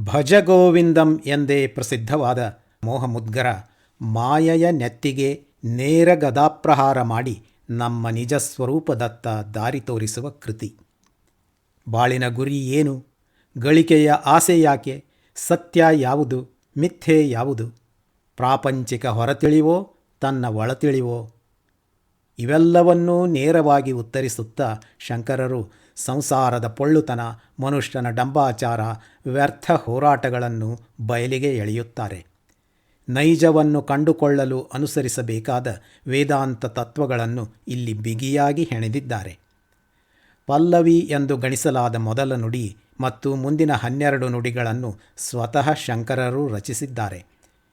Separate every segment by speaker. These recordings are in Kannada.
Speaker 1: ಭಜಗೋವಿಂದಂ ಎಂದೇ ಪ್ರಸಿದ್ಧವಾದ ಮೋಹಮುದ್ಗರ ಮಾಯೆಯ ನೆತ್ತಿಗೆ ನೇರ ಗದಾಪ್ರಹಾರ ಮಾಡಿ ನಮ್ಮ ನಿಜ ಸ್ವರೂಪದತ್ತ ದಾರಿ ತೋರಿಸುವ ಕೃತಿ. ಬಾಳಿನ ಗುರಿ ಏನು? ಗಳಿಕೆಯ ಆಸೆ ಯಾಕೆ? ಸತ್ಯ ಯಾವುದು? ಮಿಥ್ಯೆ ಯಾವುದು? ಪ್ರಾಪಂಚಿಕ ಹೊರತಿಳಿವೋ ತನ್ನ ಒಳತಿಳಿವೋ ಇವೆಲ್ಲವನ್ನೂ ನೇರವಾಗಿ ಉತ್ತರಿಸುತ್ತಾ ಶಂಕರರು ಸಂಸಾರದ ಪೊಳ್ಳುತನ, ಮನುಷ್ಯನ ಡಂಬಾಚಾರ, ವ್ಯರ್ಥ ಹೋರಾಟಗಳನ್ನು ಬಯಲಿಗೆ ಎಳೆಯುತ್ತಾರೆ. ನೈಜವನ್ನು ಕಂಡುಕೊಳ್ಳಲು ಅನುಸರಿಸಬೇಕಾದ ವೇದಾಂತ ತತ್ವಗಳನ್ನು ಇಲ್ಲಿ ಬಿಗಿಯಾಗಿ ಹೆಣೆದಿದ್ದಾರೆ. ಪಲ್ಲವಿ ಎಂದು ಗಣಿಸಲಾದ ಮೊದಲ ನುಡಿ ಮತ್ತು ಮುಂದಿನ ಹನ್ನೆರಡು ನುಡಿಗಳನ್ನು ಸ್ವತಃ ಶಂಕರರು ರಚಿಸಿದ್ದಾರೆ.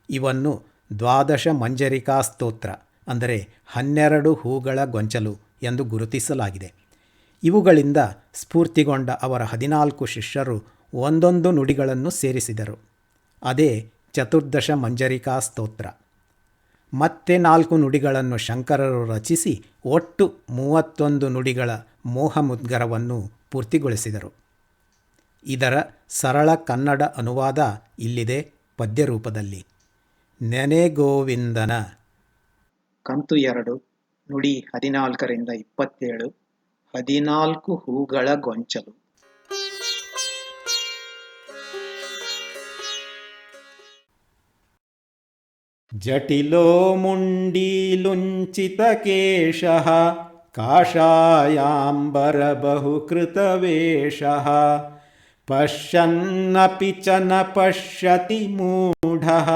Speaker 1: ಇವನ್ನು ದ್ವಾದಶ ಮಂಜರಿಕಾ ಸ್ತೋತ್ರ, ಅಂದರೆ ಹನ್ನೆರಡು ಹೂಗಳ ಗೊಂಚಲು ಎಂದು ಗುರುತಿಸಲಾಗಿದೆ. ಇವುಗಳಿಂದ ಸ್ಫೂರ್ತಿಗೊಂಡ ಅವರ ಹದಿನಾಲ್ಕು ಶಿಷ್ಯರು ಒಂದೊಂದು ನುಡಿಗಳನ್ನು ಸೇರಿಸಿದರು. ಅದೇ ಚತುರ್ದಶ ಮಂಜರಿಕಾ ಸ್ತೋತ್ರ. ಮತ್ತೆ ನಾಲ್ಕು ನುಡಿಗಳನ್ನು ಶಂಕರರು ರಚಿಸಿ ಒಟ್ಟು ಮೂವತ್ತೊಂದು ನುಡಿಗಳ ಮೋಹಮುದ್ಗರವನ್ನು ಪೂರ್ತಿಗೊಳಿಸಿದರು. ಇದರ ಸರಳ ಕನ್ನಡ ಅನುವಾದ ಇಲ್ಲಿದೆ ಪದ್ಯರೂಪದಲ್ಲಿ. ನೆನೆಗೋವಿಂದನ
Speaker 2: ಕಂತು ಎರಡು, ನುಡಿ ಹದಿನಾಲ್ಕರಿಂದ ಇಪ್ಪತ್ತೇಳು. ಹದಿನಾಲ್ಕು ಹೂಗಳ ಗೊಂಚಲು
Speaker 1: ಜಟಿಲೋ ಮುಂಡೀಲುಂಚಿತಕೇಶಃ काषायाम्बरबहुकृतवेषः पश्यन्नपि च न पश्यति मूढः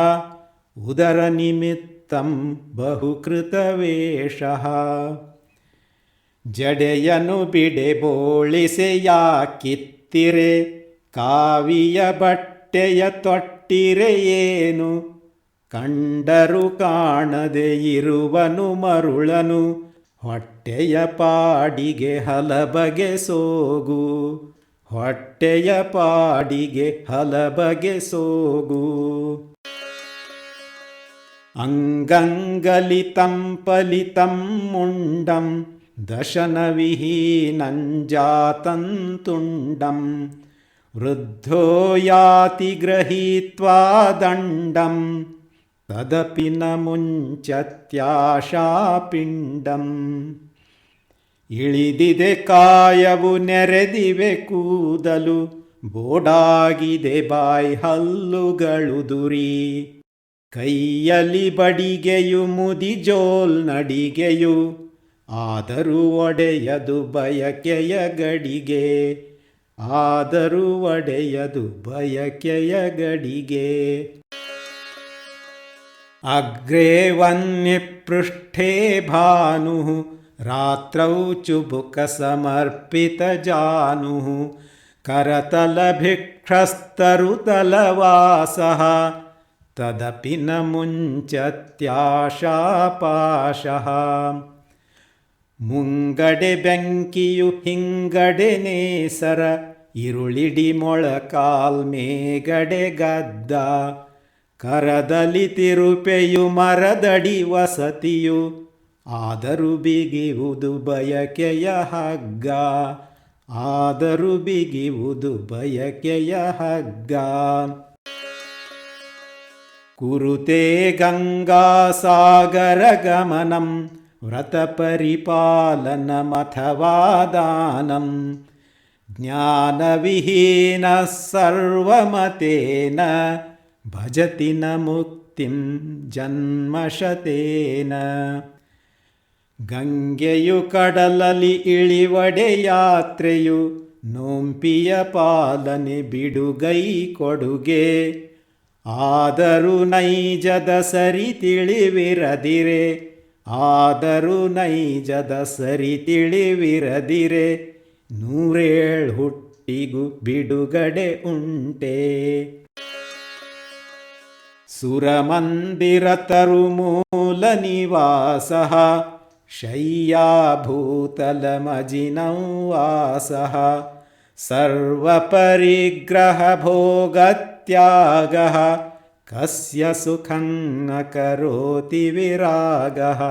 Speaker 1: ಉದರನಿಮಿತ್ತಂ ಬಹುಕೃತವೇಷಃ ಜಡೆಯನು ಬಿಡೆ ಬೋಳಿಸೆಯ ಕಿತ್ತಿರೆ ಕಾವಿಯ ಬಟ್ಟೆಯ ತೊಟ್ಟಿರೆ ಏನು? ಕಂಡರು ಕಾಣದೆ ಇರುವನು ಮರುಳನು. ಹೊಟ್ಟೆಯ ಪಾಡಿಗೆ ಹಲಬಗೆ ಸೋಗು. ಹೊಟ್ಟೆಯ ಪಾಡಿಗೆ ಹಲಬಗೆ ಸೋಗು. ಅಂಗಂಗಲಿತಂ ಪಲಿತಂ ಮುಂಡಂ ತುಂಡಂ ವೃದ್ಧೋ ಯಾತಿ ಗ್ರಹೀತ್ವಾ ದಂಡಂ. ತದಪಿ ನ ಮುಂಚತ್ಯಾಶಾಪಿಂಡಂ. ಇಳಿದಿದೆ ಕಾಯವು ನೆರೆದಿವೆ ಕೂದಲು. ಬೋಡಾಗಿದೆ ಬಾಯ್ ಹಲ್ಲುಗಳು ದುರಿ. ಕೈಯಲ್ಲಿ ಬಡಿಗೆಯು ಮುದಿಜೋಲ್ ನಡಿಗೆಯು. ಆದರೂ ಒಡೆಯದು ಬಯಕೆಯ ಗಡಿಗೆ ಆದರೂ ಒಡೆಯದು ಬಯಕೆಯ ಗಡಿಗೆ ಅಗ್ರೇ ವನ್ಯಪೃಷ್ಠೇ ಭಾನು ರಾತ್ರೌ ಚುಬುಕ ಸಮರ್ಪಿತ ಜಾನು ಕರತಲಭಿಕ್ಷಸ್ತರುತಲವಾಸಃ ತದಪಿ ನ ಮುಂಚತ್ಯಾಶಾಪಾಶಃ ಮುಂಗಡೆ ಬೆಂಕಿಯು ಹಿಂಗಡೆ ನೇಸರ, ಇರುಳಿಡಿ ಮೊಳಕಾಲ್ ಮೇಗಡೆ ಗದ್ದ. ಕರದಲ್ಲಿ ತಿರುಪೆಯು ಮರದಡಿ ವಸತಿಯು, ಆದರೂ ಬಿಗಿವುದು ಬಯಕೆಯ ಹಗ್ಗ. ಆದರೂ ಬಿಗಿವುದು ಬಯಕೆಯ ಹಗ್ಗ. ಕುರುತೆ ಗಂಗಾ ಸಾಗರ ಗಮನಂ ವ್ರತಪರಿಪಾಲನಮಥವಾದಾನಂ ज्ञानविहीनः ಸರ್ವಮತೇನ ಭಜತಿ ನ ಮುಕ್ತಿಂ जन्मशतेन ಗಂಗೆಯು ಕಡಲಲಿ ಇಳಿವಡೆ ಯಾತ್ರೆಯು ನೋಂಪಿಯ ಪಾಲನೆ ಬಿಡುಗೈ ಕೊಡುಗೆ. ಆದರೂ ನೈಜದ ಸರಿ ತಿಳಿವಿರದಿರೆ. ಆದರೂ ನೈಜದ ಸರಿ ತಿಳಿವಿರದಿರೆ ನೂರೇಳು ಹುಟ್ಟಿಗೂ ಬಿಡುಗಡೆ ಉಂಟೆ. ಸುರಮಂದಿರ ತರುಮೂಲ ನಿವಾಸ ಶಯ್ಯಾಭೂತಲಮಜಿನವಾಸಃ ಸರ್ವಪರಿಗ್ರಹ ಭೋಗತ್ಯಾಗಃ. ಕಸ್ಯ ಸುಖಂ ನ ಕರೋತಿ ವಿರಾಗಃ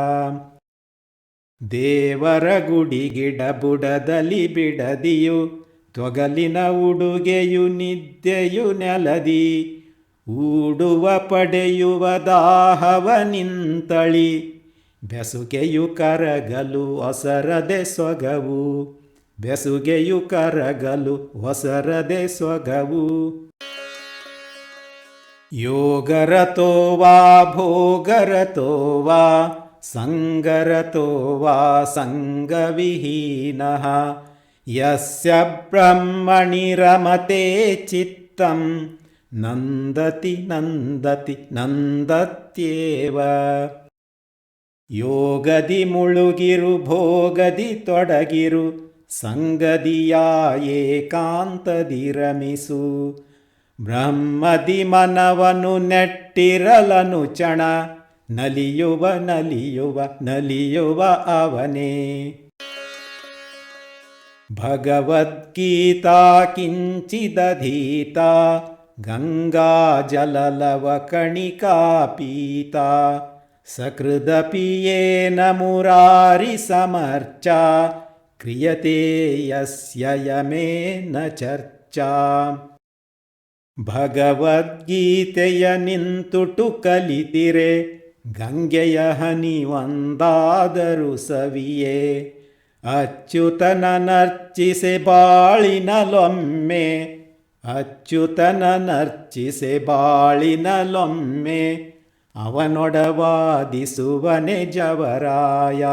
Speaker 1: ದೇವರ ಗುಡಿ ಗಿಡ ಬುಡದಲ್ಲಿ ಬಿಡದಿಯು ತೊಗಲಿನ ಉಡುಗೆಯು ನಿದ್ದೆಯು ನೆಲದಿ ಊಡುವ ಪಡೆಯುವ ದಾಹವ ನಿಂತಳಿ ಬೆಸುಗೆಯು ಕರಗಲು ಒಸರದೆ ಸೊಗವು ಬೆಸುಗೆಯು ಕರಗಲು ಒಸರದೆ ಸೊಗವು ಯೋಗರತೋ ವಾ ಭೋಗರತೋ ವಾ ಸಂಗರತೋ ವಾ ಸಂಗವಿಹೀನಃ ಯಸ್ಯ ಬ್ರಹ್ಮಣಿ ರಮತೆ ಚಿತ್ತಂ ನಂದತಿ ನಂದತಿ ನಂದತ್ಯೇವ ಯೋಗದಿ ಮುಳುಗಿರು ಭೋಗದಿ ತೊಡಗಿರು ಸಂಗದಿಯ ಏಕಾಂತದಿ ರಮಿಸು ಬ್ರಹ್ಮದಿ ಮನವನು ನೆಟ್ಟಿರಲನು ಚಣ ನಲಿಯುವ ನಲಿಯುವ ನಲಿಯುವ ಅವನೇ ಭಗವದ್ಗೀತಾ ಕಿಂಚಿದಧೀತಾ ಗಂಗಾಜಲಲವ ಕಣಿಕಾ ಪೀತಾ ಸಕೃದಪಿ ಯೇನ ಮುರಾರಿ ಸಮರ್ಚಾ ಕ್ರಿಯತೆ ಯಸ್ಯ ಯಮೇನ ಚರ್ಚಾ ಭಗವದ್ಗೀತೆಯ ನಿಂತುಟು ಕಲಿತಿರೆ, ಗಂಗೆಯ ಹನಿ ಒಂದಾದರೂ ಸವಿಯೇ. ಅಚ್ಯುತನ ನರ್ಚಿಸೆ ಬಾಳಿನಲೊಮ್ಮೆ, ಅಚ್ಯುತನ ನರ್ಚಿಸೆ ಬಾಳಿನಲೊಮ್ಮೆ, ಅವನೊಡವಾದಿಸುವನೆ ಜವರಾಯ.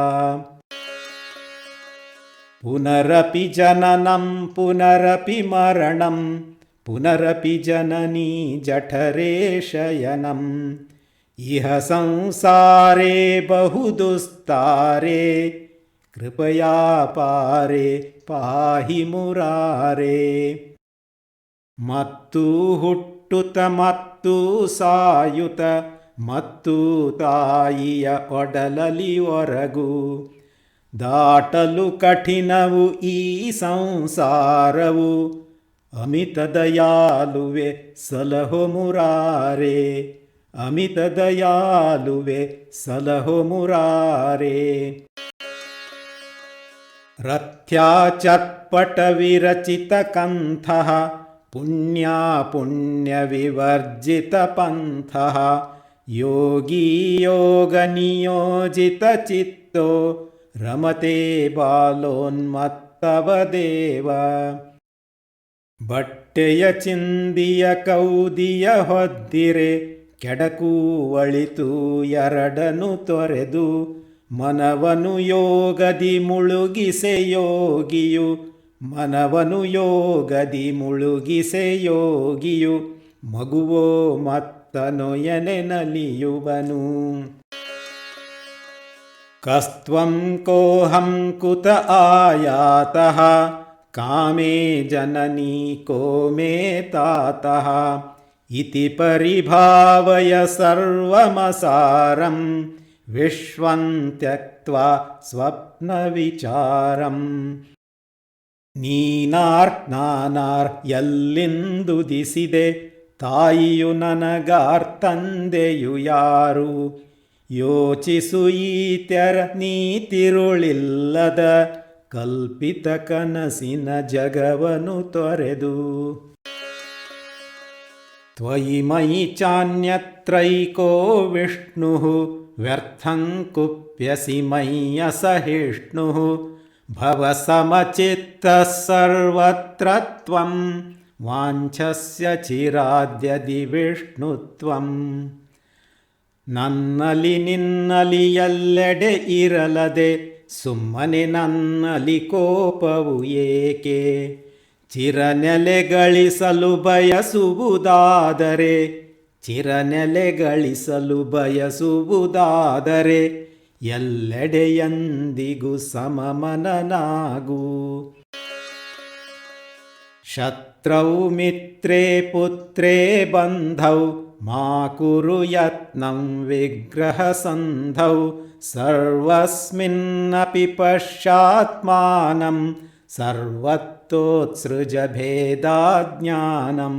Speaker 1: ಪುನರಪಿ ಜನನಂ, ಪುನರಪಿ ಮರಣಂ ಪುನರಪಿ ಜನನೀ ಜಠರೇ ಶಯನಂ ಇಹ ಸಂಸಾರೇ ಬಹುದುಸ್ತಾರೆ ಕೃಪಯಾ ಪಾರೆ ಪಾಹಿ ಮುರಾರೆ ಮತ್ತು ಹುಟ್ಟುತ ಮತ್ತು ಸಾಯುತ ಮತ್ತು ತಾಯಿಯ ಒಡಲಲಿ ಒರಗು ದಾಟಲು ಕಠಿಣವು ಈ ಸಂಸಾರವು अमितदयालुवे सलहो मुरारे अमितदयालुवे सलहुमुरारे रथ्याचत्पटविरचितकण्ठः पुण्या पुण्यापुण्यविवर्जितपन्थः योगी योगनियोजितचित्तो रमते बालोन्मत्तव देव। ಬಟ್ಟೆಯ ಚಿಂದಿಯ ಕೌದಿಯ ಹೊದ್ದಿರೆ ಕೆಡಕು ಒಳಿತು ಎರಡನು ತೊರೆದು, ಮನವನು ಯೋಗದಿ ಮುಳುಗಿಸೆ ಯೋಗಿಯು, ಮನವನು ಯೋಗದಿ ಮುಳುಗಿಸೆ ಯೋಗಿಯು, ಮಗುವೋ ಮತ್ತನೊಯನೆ ನಲಿಯುವನು. ಕಸ್ತ್ವಂ ಕೋಹಂ ಕುತ ಆಯಾತಃ ಕಾಮೇ ಜನನಿ ಕೋ ಮೇ ಇತಿ ಪರಿಭಾವಯ ಸರ್ವಮಸಾರಂ ವಿಶ್ವಂ ಸ್ವಪ್ನ ಸ್ವಪ್ನವಿಚಾರಂ ನೀನಾರ್ ನಾನಾರ್ ಎಲ್ಲಿಂದುದಿಸಿದೆ ತಾಯಿಯು ನನಗಾರ್ತಂದೆಯು ಯಾರು ಯೋಚಿಸು ನೀತಿರುಳಿಲ್ಲದ ಕಲ್ಪಿತ ಕನಸಿನ ಜಗವನು ತೊರೆದು. ತ್ವಯಿ ಮೈ ಚಾನ್ಯತ್ರೈಕೋ ವಿಷ್ಣು, ವ್ಯರ್ಥಂ ಕುಪ್ಯಸಿ ಮಯ್ಯ ಸಹಿಷ್ಣು ಭವ ಸಮಚಿತ್ತ ಸರ್ವತ್ರ ತ್ವಂ, ವಾಂಛಸ್ಯ ಚಿರಾದ್ಯದಿ ವಿಷ್ಣುತ್ವಂ ನನ್ನಲಿ ನಿನ್ನಲಿ ಎಲ್ಲೆಡೆ ಇರಲದೆ ಸುಮ್ಮನೆ ನನ್ನಲ್ಲಿ ಕೋಪವು ಏಕೆ? ಚಿರನೆಲೆ ಗಳಿಸಲು ಬಯಸುವುದಾದರೆ ಚಿರನೆಲೆ ಗಳಿಸಲು ಬಯಸುವುದಾದರೆ ಎಲ್ಲೆಡೆಯಂದಿಗೂ ಸಮಮನನಾಗು. ಶತ್ರೌ ಮಿತ್ರೇ ಪುತ್ರೇ ಬಂಧೌ ಮಾ ಕುರು ಯತ್ನಂ ವಿಗ್ರಹಸಂಧೌ ಸರ್ವಸ್ಮಿನ್ನಪಿ ಪಶ್ಚಾತ್ಮಾನಂ ಸರ್ವತ್ತೋತ್ಸೃಜ ಭೇದಾಜ್ಞಾನಂ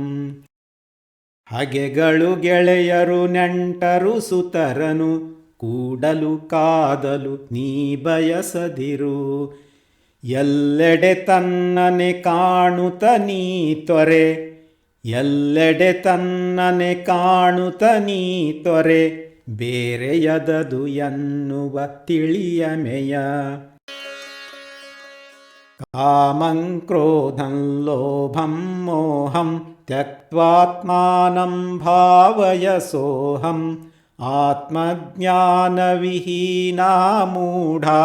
Speaker 1: ಹಗೆಗಳು ಗೆಳೆಯರು ನೆಂಟರು ಸುತರನು, ಕೂಡಲು ಕಾದಲು ನೀ ಬಯಸದಿರು. ಎಲ್ಲೆಡೆ ತನ್ನನೆ ಕಾಣುತ್ತ ನೀ ತೊರೆ ಎಲ್ಲೆಡೆ ತನ್ನನೆ ಕಾಣುತ್ತ ನೀ ತೊರೆ ಬೇರೆಯದದು ಎನ್ನುವ ತಿಳಿಯಮೆಯ कामं क्रोधं लोभं मोहं त्यक्त्वात्मानं भावयसोऽहम् आत्मज्ञानविहीना मूढा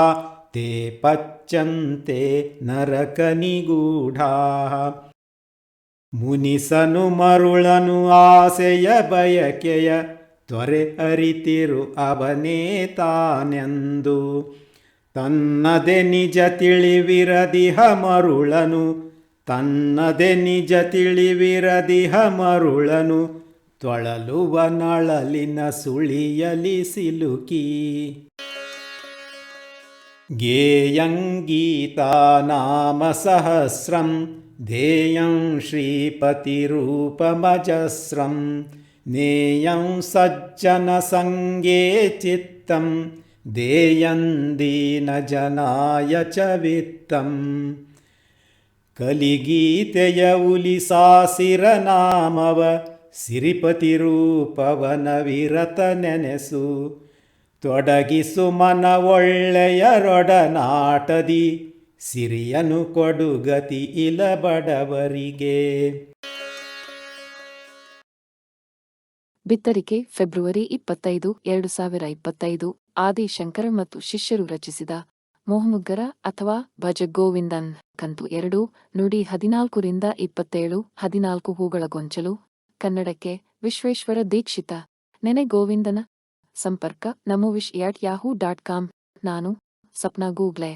Speaker 1: ते पच्यन्ते ನರಕನಿಗೂಢಾಃ ಮುನಿಸನು ಮರುಳನು ಆಸೆಯ ಬಯಕೆಯ ತ್ವರೆ ಅರಿತಿರು ಅವನೇ ತಾನೆಂದು. ತನ್ನದೆ ನಿಜ ತಿಳಿವಿರದಿಹ ಮರುಳನು, ತನ್ನದೆ ನಿಜ ತಿಳಿವಿರದಿಹ ಮರುಳನು, ತೊಳಲುವ ನಳಲಿನ ಸುಳಿಯಲಿ ಸಿಲುಕಿ. ನಾಮ ಸಹಸ್ರಂ ಶ್ರೀಪತಿರೂಪಮಜಸ್ರಂ ನೇಯಂ ಸಜ್ಜನ ಸಂಗೇ ಚಿತ್ತಂ ದೇಯಂ ದೀನಜನಾಯ ಚ ವಿತ್ತಂ ಕಲಿಗೀತೆಯ ಉಲಿಸಾಸಿರ ನಾಮವ ಸಿರಿಪತಿ ರೂಪವನ ವಿರತ ನೆನೆಸು ತೊಡಗಿಸು ಮನ ಒಳ್ಳೆಯರೊಡನಾಟದಿ ಸಿರಿಯನು ಕೊಡುಗತಿ ಇಲ ಬಡವರಿಗೆ.
Speaker 3: ಬಿತ್ತರಿಕೆ ಫೆಬ್ರವರಿ ಇಪ್ಪತ್ತೈದು, ಎರಡು ಸಾವಿರ ಇಪ್ಪತ್ತೈದು. ಆದಿಶಂಕರ ಮತ್ತು ಶಿಷ್ಯರು ರಚಿಸಿದ ಮೋಹಮುಗ್ಗರ ಅಥವಾ ಭಜ ಗೋವಿಂದನ್ ಕಂತು ಎರಡು, ನುಡಿ ಹದಿನಾಲ್ಕರಿಂದ ಇಪ್ಪತ್ತೇಳು, ಹದಿನಾಲ್ಕು ಹೂಗಳ ಗೊಂಚಲು. ಕನ್ನಡಕ್ಕೆ ವಿಶ್ವೇಶ್ವರ ದೀಕ್ಷಿತ. ನೆನೆ ಗೋವಿಂದನ ಸಂಪರ್ಕ ನಮೋ wish at Yahoo dot com. ನಾನು ಸಪ್ನಾ ಗೂಗ್ಲೆ.